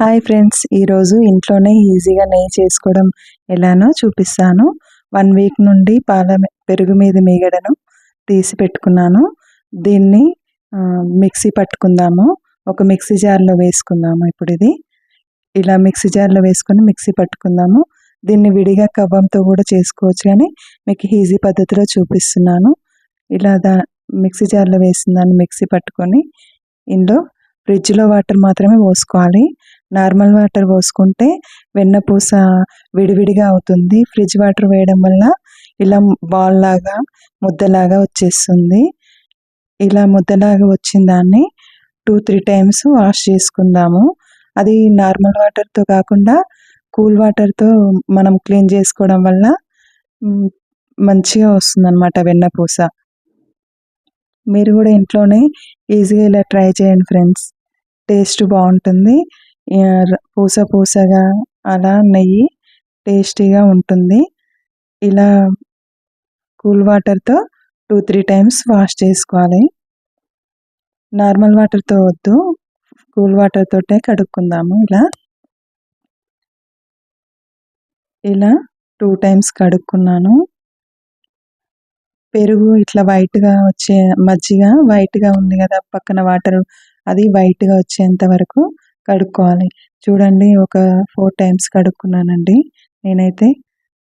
Hi friends ఈరోజు ఇంట్లోనే ఈజీగా నెయ్యి చేసుకోవడం ఎలానో చూపిస్తాను. వన్ వీక్ నుండి పాల పెరుగు మీద మీగడను తీసి పెట్టుకున్నాను. దీన్ని మిక్సీ పట్టుకుందాము. ఒక మిక్సీ జార్లో వేసుకుందాము ఇప్పుడు ఇది. ఇలా మిక్సీ జార్లో వేసుకొని మిక్సీ పట్టుకుందాము. దీన్ని విడిగా కవ్వంతో కూడా చేసుకోవచ్చు కానీ మీకు ఈజీ పద్ధతిలో చూపిస్తున్నాను. ఇలా దా మిక్సీ జార్లో వేసిందాన్ని మిక్సీ పట్టుకొని ఇందులో ఫ్రిడ్జ్లో వాటర్ మాత్రమే పోసుకోవాలి. నార్మల్ వాటర్ పోసుకుంటే వెన్నపూస విడివిడిగా అవుతుంది. ఫ్రిడ్జ్ వాటర్ వేయడం వల్ల ఇలా బాల్ లాగా ముద్దలాగా వచ్చేస్తుంది. ఇలా ముద్దలాగా వచ్చిన దాన్ని టూ త్రీ టైమ్స్ వాష్ చేసుకుందాము. అది నార్మల్ వాటర్తో కాకుండా కూల్ వాటర్తో మనం క్లీన్ చేసుకోవడం వల్ల మంచిగా వస్తుంది అనమాట వెన్నపూస మీరు కూడా ఇంట్లోనే ఈజీగా ఇలా ట్రై చేయండి ఫ్రెండ్స్. టేస్ట్ బాగుంటుంది. పూస పూసగా అలా నెయ్యి టేస్టీగా ఉంటుంది. ఇలా కూల్ వాటర్తో టూ త్రీ టైమ్స్ వాష్ చేసుకోవాలి. నార్మల్ వాటర్తో వద్దు. కూల్ వాటర్ తోటే కడుక్కుందాము ఇలా. ఇలా టూ టైమ్స్ కడుక్కున్నాను. పెరుగు ఇట్లా వైట్గా వచ్చే మజ్జిగ వైట్గా ఉంది కదా పక్కన వాటర్ అది వైట్గా వచ్చేంత వరకు కడుక్కోవాలి. చూడండి ఒక ఫోర్ టైమ్స్ కడుక్కున్నానండి. నేనైతే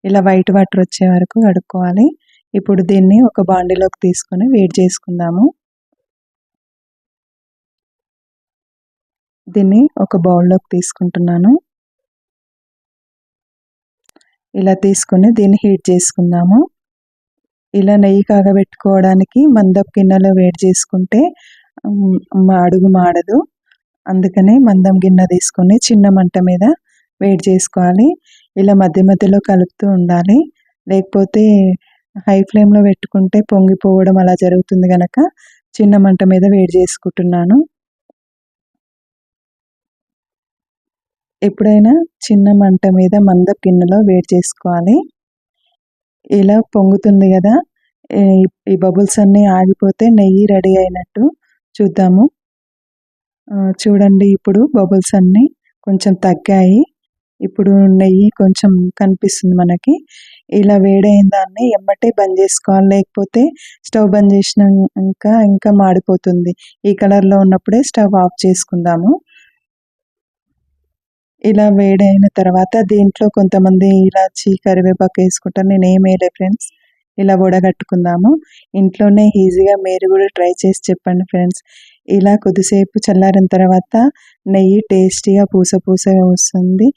ఇలా వైట్ వాటర్ వచ్చే వరకు కడుక్కోవాలి. ఇప్పుడు దీన్ని ఒక బాండిలోకి తీసుకొని వేడి చేసుకుందాము. దీన్ని ఒక బౌల్లోకి తీసుకుంటున్నాను. ఇలా తీసుకొని దీన్ని హీట్ చేసుకుందాము. ఇలా నెయ్యి కాగబెట్టుకోవడానికి మందపు గిన్నెలో వేడి చేసుకుంటే అడుగు మాడదు. అందుకనే మందం గిన్నె తీసుకొని చిన్న మంట మీద వేడి చేసుకోవాలి. ఇలా మధ్య మధ్యలో కలుపుతూ ఉండాలి. లేకపోతే హై ఫ్లేమ్లో పెట్టుకుంటే పొంగిపోవడం అలా జరుగుతుంది కనుక చిన్న మంట మీద వేడి చేసుకుంటున్నాను. ఎప్పుడైనా చిన్న మంట మీద మంద గిన్నెలో వేడి చేసుకోవాలి. ఇలా పొంగుతుంది కదా. ఈ బబుల్స్ అన్నీ ఆగిపోతే నెయ్యి రెడీ అయినట్టు చూద్దాము. చూడండి ఇప్పుడు బబుల్స్ అన్నీ కొంచెం తగ్గాయి. ఇప్పుడు నెయ్యి కొంచెం కనిపిస్తుంది మనకి. ఇలా వేడైన దాన్ని ఎమ్మటే బంద్ చేసుకోవాలి. లేకపోతే స్టవ్ బంద్ చేసిన ఇంకా ఇంకా మాడిపోతుంది. ఈ కలర్లో ఉన్నప్పుడే స్టవ్ ఆఫ్ చేసుకుందాము. ఇలా వేడైన తర్వాత దీంట్లో కొంతమంది ఇలాచి కరివేపాకు వేసుకుంటారు. నేను ఏమేలే ఫ్రెండ్స్. ఇలా వడగట్టుకుందాము. ఇంట్లోనే ఈజీగా మీరు కూడా ట్రై చేసి చెప్పండి ఫ్రెండ్స్. ఇలా కొద్దిసేపు చల్లారిన తర్వాత నెయ్యి టేస్టీగా పూస పూసగా వస్తుంది.